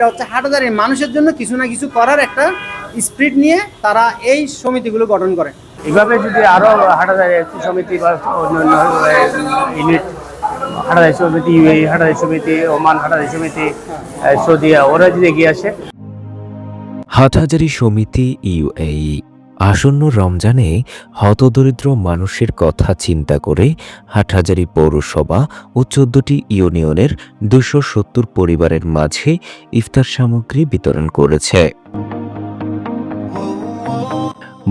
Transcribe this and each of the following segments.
এটা হচ্ছে হাটাদারের মানুষের জন্য কিছু না কিছু করার একটা স্পিরিট নিয়ে তারা এই সমিতিগুলো গঠন করে। এভাবে যদি আরও হাটাদারি সমিতি বা অন্যান্য ইউনিট হাটাদারি সমিতি ইউএই হাটাদারি সমিতি ওমান হাটাদারি সমিতি সৌদিয়া ওরা যদি এগিয়ে আসে। হাটহাজারি সমিতি ইউএই আসন্ন রমজানে হতদরিদ্র মানুষের কথা চিন্তা করে হাটহাজারি পৌরসভা ও চোদ্দটি ইউনিয়নের দুশো সত্তর পরিবারের মাঝে ইফতার সামগ্রী বিতরণ করেছে।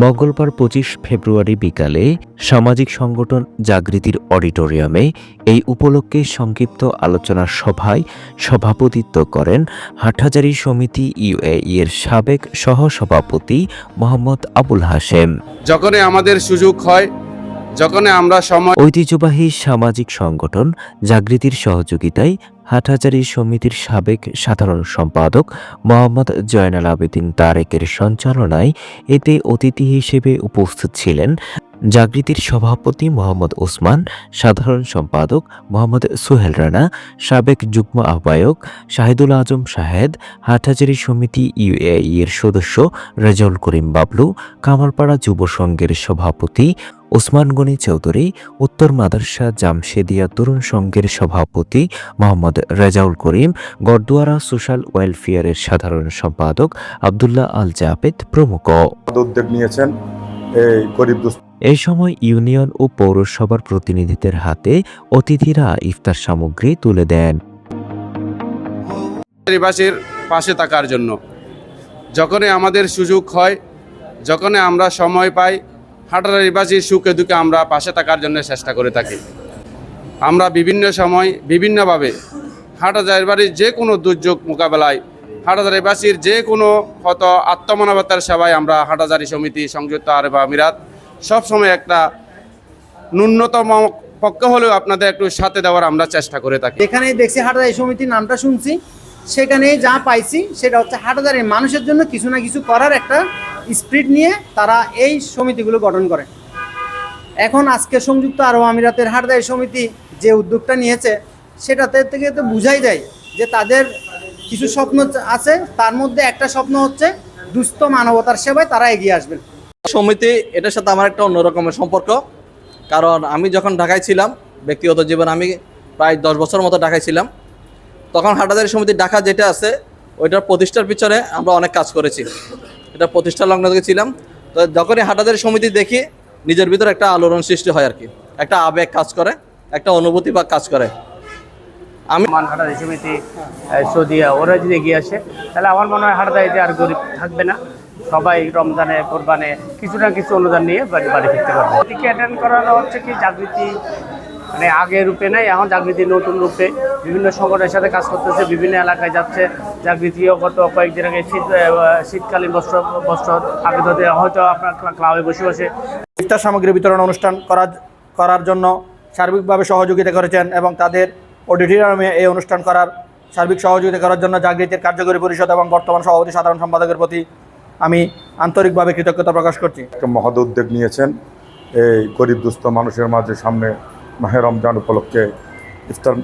মঙ্গলবার পঁচিশ ফেব্রুয়ারি বিকালে সামাজিক সংগঠন জাগৃতির অডিটোরিয়ামে এই উপলক্ষে সংক্ষিপ্ত আলোচনা সভায় সভাপতিত্ব করেন হাটহাজারী সমিতি ইউএই এর সাবেক সহসভাপতি মোহাম্মদ আবুল হাশেম। যখনই আমাদের সুযোগ হয় যখনই আমরা সময় ঐতিহ্যবাহী সামাজিক সংগঠন জাগৃতির সহযোগিতায় হাটহাজারী সমিতির সাবেক সাধারণ সম্পাদক মোহাম্মদ জয়নাল আবেদিন তারেকের সঞ্চালনায় এতে অতিথি হিসেবে উপস্থিত ছিলেন জাগৃতির সভাপতি মোহাম্মদ ওসমান, সাধারণ সম্পাদক মোহাম্মদ সোহেল রানা, সাবেক যুগ্ম আহ্বায়ক শাহিদুল আজম শাহেদ, হাটহাজারী সমিতি ইউএই এর সদস্য রেজাউল করিম বাবলু, কামারপাড়া যুব সংঘের সভাপতি ওসমান গনি চৌধুরী, উত্তর মাদারসা জামশেদিয়া তরুণ সংঘের সভাপতি মোহাম্মদ রেজাউল করিম, গড়দুয়ারা সোশ্যাল ওয়েলফেয়ারের সাধারণ সম্পাদক আবদুল্লাহ আল জাবেদ প্রমুখ। উদ্যোগ নিয়েছেন। এই গরিব এই সময় ইউনিয়ন ও পৌরসভার প্রতিনিধিদের হাতে অতিথিরা ইফতার সামগ্রী তুলে দেন। পরিবাসীর পাশে থাকার জন্য। যখনই আমাদের সুযোগ হয় যখনই আমরা সময় পাই হাটারিবাসীর সুখে দুঃখে আমরা পাশে থাকার জন্য চেষ্টা করে থাকি। আমরা বিভিন্ন সময় বিভিন্নভাবে হাটাজারিবাড়ির যে কোনো দুর্যোগ মোকাবেলায় হাটাজারিবাসীর যে কোনো হত আত্মমানবতার সেবায় আমরা হাটাজারি সমিতি, সংযুক্ত আরব আমিরাত সবসময় একটা ন্যূনতম পক্ষ হলেও আপনাদের একটু সাথে দেওয়ার আমরা চেষ্টা করে থাকি। এখানেই দেখছি হাটাদারি সমিতির নামটা শুনছি। সেখানেই যা পাইছি সেটা হচ্ছে হাটাদারের মানুষের জন্য কিছু না কিছু করার একটা স্পিরিট নিয়ে তারা এই সমিতিগুলো গঠন করে। এখন আজকে সংযুক্ত আরব আমিরাতের হাটাদারি সমিতি যে উদ্যোগটা নিয়েছে, সেটাতে থেকে তো বোঝাই যায় যে তাদের কিছু স্বপ্ন আছে, তার মধ্যে একটা স্বপ্ন হচ্ছে দুস্থ মানবতার সেবায় তারা এগিয়ে আসবেন। সমিতি, এটার সাথে আমার একটা অন্যরকমের সম্পর্ক। কারণ আমি যখন ঢাকায় ছিলাম, ব্যক্তিগত জীবন আমি প্রায় দশ বছর মতো ঢাকায় ছিলাম, তখন হাটাদারি সমিতি ঢাকা যেটা আছে, ওইটার প্রতিষ্ঠার পিছনে আমরা অনেক কাজ করেছি। এটা প্রতিষ্ঠা লগ্ন থেকে ছিলাম। তো যখনই হাটাদারি সমিতি দেখি, নিজের ভিতরে একটা আলোড়ন সৃষ্টি হয় আর কি। একটা আবেগ কাজ করে, একটা অনুভূতি বা কাজ করে। আমি সমিতি আহ, সৌদিয়া ওরা যদি এগিয়ে আসে। তাহলে আমার মনে হয় হাটাদারিতে আর গরিব থাকবে না। সবাই রমজানে কোরবানে কিছু না কিছু অনুদান নিয়ে বাড়ি বাড়ি ফিরতে পারবে। এদিকে অ্যাটেন্ড করানো হচ্ছে কি জাগৃতি মানে আগের রূপে নাই এখন জাগৃতি নতুন রূপে। বিভিন্ন সংগঠনের সাথে কাজ করতেছে বিভিন্ন এলাকায় যাচ্ছে। জাগৃতিও গত কয়েকদিন আগে শীত শীতকালীন বস্ত্র বস্ত্র আগে ধরে হয়তো আপনার ক্লাবে বসে বসে। ইফতার সামগ্রী বিতরণ অনুষ্ঠান করার করার জন্য সার্বিকভাবে সহযোগিতা করেছেন এবং তাদের অডিটোরিয়ামে এই অনুষ্ঠান করার সার্বিক সহযোগিতা করার জন্য জাগৃতির কার্যকরী পরিষদ এবং বর্তমান সভাপতি সাধারণ সম্পাদকের প্রতি আমি আন্তরিকভাবে কৃতজ্ঞতা প্রকাশ করছি। একটা মহৎ উদ্যোগ নিয়েছেন। এই গরিব দুস্থ মানুষের মাঝে সামনে মাহে রমজান উপলক্ষে ইফতার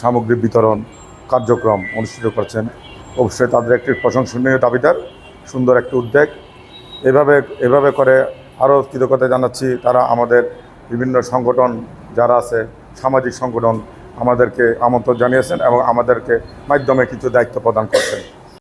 সামগ্রী বিতরণ কার্যক্রম অনুষ্ঠিত করছেন। অবশ্যই তাদের একটি প্রশংসনীয় দাবিদার, সুন্দর একটি উদ্যোগ। এভাবে এভাবে করে আরও কৃতজ্ঞতা জানাচ্ছি। তারা আমাদের বিভিন্ন সংগঠন যারা আছে, সামাজিক সংগঠন আমাদেরকে আমন্ত্রণ জানিয়েছেন এবং আমাদেরকে মাধ্যমে কিছু দায়িত্ব প্রদান করছেন।